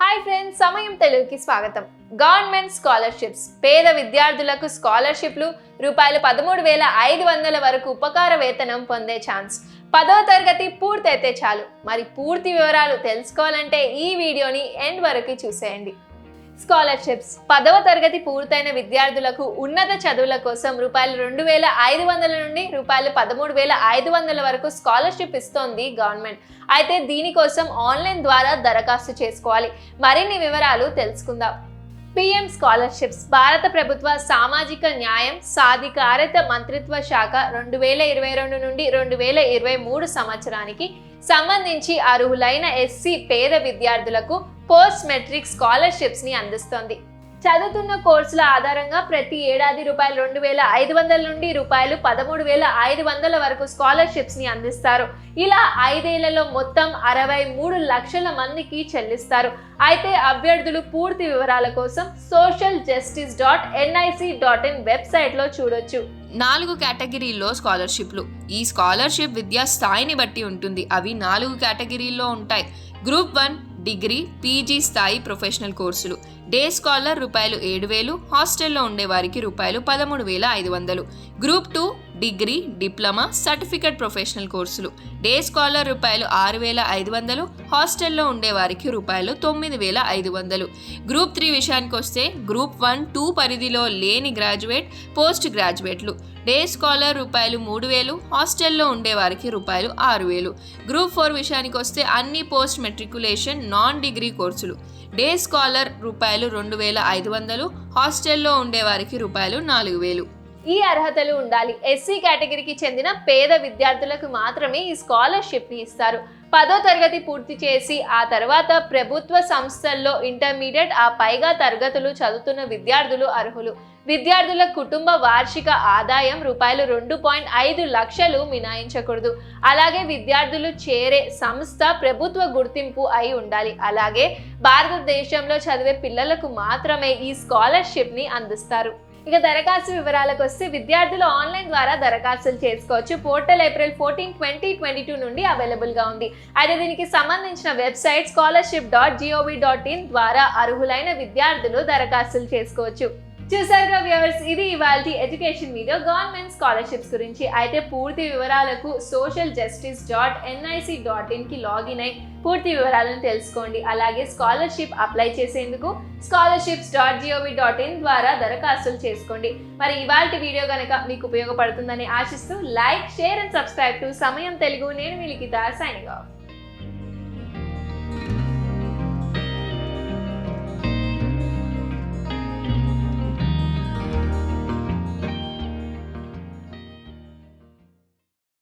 Hi friends సమయం తెలుగుకి స్వాగతం. గవర్నమెంట్ స్కాలర్షిప్స్ పేద విద్యార్థులకు స్కాలర్షిప్లు రూపాయలు పదమూడు వేల ఐదు వందల వరకు ఉపకార వేతనం పొందే ఛాన్స్. పదో తరగతి పూర్తయితే చాలు. మరి పూర్తి వివరాలు తెలుసుకోవాలంటే ఈ వీడియోని ఎండ్ వరకు చూసేయండి. స్కాలర్షిప్స్. పదవ తరగతి పూర్తయిన విద్యార్థులకు ఉన్నత చదువుల కోసం రూపాయలు రెండు వేల ఐదు వందల నుండి రూపాయలు పదమూడు వేల ఐదు వందల వరకు స్కాలర్షిప్ ఇస్తోంది గవర్నమెంట్. అయితే దీనికోసం ఆన్లైన్ ద్వారా దరఖాస్తు చేసుకోవాలి. మరిన్ని వివరాలు తెలుసుకుందాం. PM scholarships. భారత ప్రభుత్వ సామాజిక న్యాయం సాధికారత మంత్రిత్వ శాఖ రెండు వేల ఇరవై రెండు నుండి రెండు వేల ఇరవై మూడు సంవత్సరానికి సంబంధించి అర్హులైన ఎస్సీ పేద విద్యార్థులకు పోస్ట్ మెట్రిక్ స్కాలర్షిప్స్ని అందిస్తోంది. చదువుతున్న కోర్సుల ఆధారంగా ప్రతి ఏడాది రూపాయలు రెండు వేల ఐదు వందల నుండి రూపాయలు పదమూడు వేల ఐదు వందల వరకు స్కాలర్షిప్స్ని అందిస్తారు. ఇలా ఐదేళ్ళలో మొత్తం అరవై మూడు లక్షల మందికి చెల్లిస్తారు. అయితే అభ్యర్థులు పూర్తి వివరాల కోసం social justice dot NIC dot in వెబ్సైట్లో చూడొచ్చు. నాలుగు కేటగిరీల్లో స్కాలర్షిప్లు. ఈ స్కాలర్షిప్ విద్యా స్థాయిని బట్టి ఉంటుంది. అవి నాలుగు కేటగిరీల్లో ఉంటాయి. గ్రూప్ వన్ డిగ్రీ పీజీ స్థాయి ప్రొఫెషనల్ కోర్సులు. డే స్కాలర్ రూపాయలు ఏడు వేలు హాస్టల్లో ఉండేవారికి రూపాయలు పదమూడు వేల ఐదు వందలు. Group two degree diploma certificate professional కోర్సులు. డే స్కాలర్ రూపాయలు ఆరు వేల ఐదు వందలు హాస్టల్లో ఉండేవారికి రూపాయలు తొమ్మిది వేల ఐదు వందలు. గ్రూప్ త్రీ విషయానికి వస్తే గ్రూప్ వన్ టూ పరిధిలో లేని గ్రాడ్యుయేట్ పోస్ట్ గ్రాడ్యుయేట్లు. డే స్కాలర్ రూపాయలు మూడు వేలు హాస్టల్లో ఉండేవారికి రూపాయలు ఆరు వేలు. గ్రూప్ ఫోర్ విషయానికి వస్తే అన్ని పోస్ట్ మెట్రికులేషన్ నాన్ డిగ్రీ కోర్సులు. డే స్కాలర్ రూపాయలు రెండు వేల ఐదు వందలు హాస్టల్లో ఉండేవారికి రూపాయలు నాలుగు వేలు. ఈ అర్హతలు ఉండాలి. ఎస్సీ కేటగిరీకి చెందిన పేద విద్యార్థులకు మాత్రమే ఈ స్కాలర్షిప్ని ఇస్తారు. పదో తరగతి పూర్తి చేసి ఆ తర్వాత ప్రభుత్వ సంస్థల్లో ఇంటర్మీడియట్ ఆ పైగా తరగతులు చదువుతున్న విద్యార్థులు అర్హులు. విద్యార్థుల కుటుంబ వార్షిక ఆదాయం రూపాయలు రెండు పాయింట్ ఐదు లక్షలు మినాయించకూడదు అలాగే విద్యార్థులు చేరే సంస్థ ప్రభుత్వ గుర్తింపు అయి ఉండాలి. అలాగే భారతదేశంలో చదివే పిల్లలకు మాత్రమే ఈ స్కాలర్షిప్ని అందిస్తారు. ఇక దరఖాస్తు వివరాలకు వస్తే విద్యార్థులు ఆన్లైన్ ద్వారా దరఖాస్తులు చేసుకోవచ్చు. Portal April fourteen twenty twenty two నుండి అవైలబుల్గా ఉంది. అయితే దీనికి సంబంధించిన website scholarship dot GOV dot in ద్వారా అర్హులైన విద్యార్థులు దరఖాస్తులు చేసుకోవచ్చు. చూసారుగా వ్యూవర్స్ ఇది ఇవాళ ఎడ్యుకేషన్ వీడియో గవర్నమెంట్ స్కాలర్షిప్స్ గురించి అయితే పూర్తి వివరాలకు social justice dot NIC dot ఇన్కి login అయి పూర్తి వివరాలను తెలుసుకోండి. అలాగే స్కాలర్షిప్ అప్లై చేసేందుకు scholarships dot GOV dot in ద్వారా దరఖాస్తులు చేసుకోండి. మరి ఇవాళ వీడియో కనుక మీకు ఉపయోగపడుతుందని ఆశిస్తూ like share and subscribe to Samayam Telugu. నేను మీ లిఖిత సైనింగ్ ఆఫ్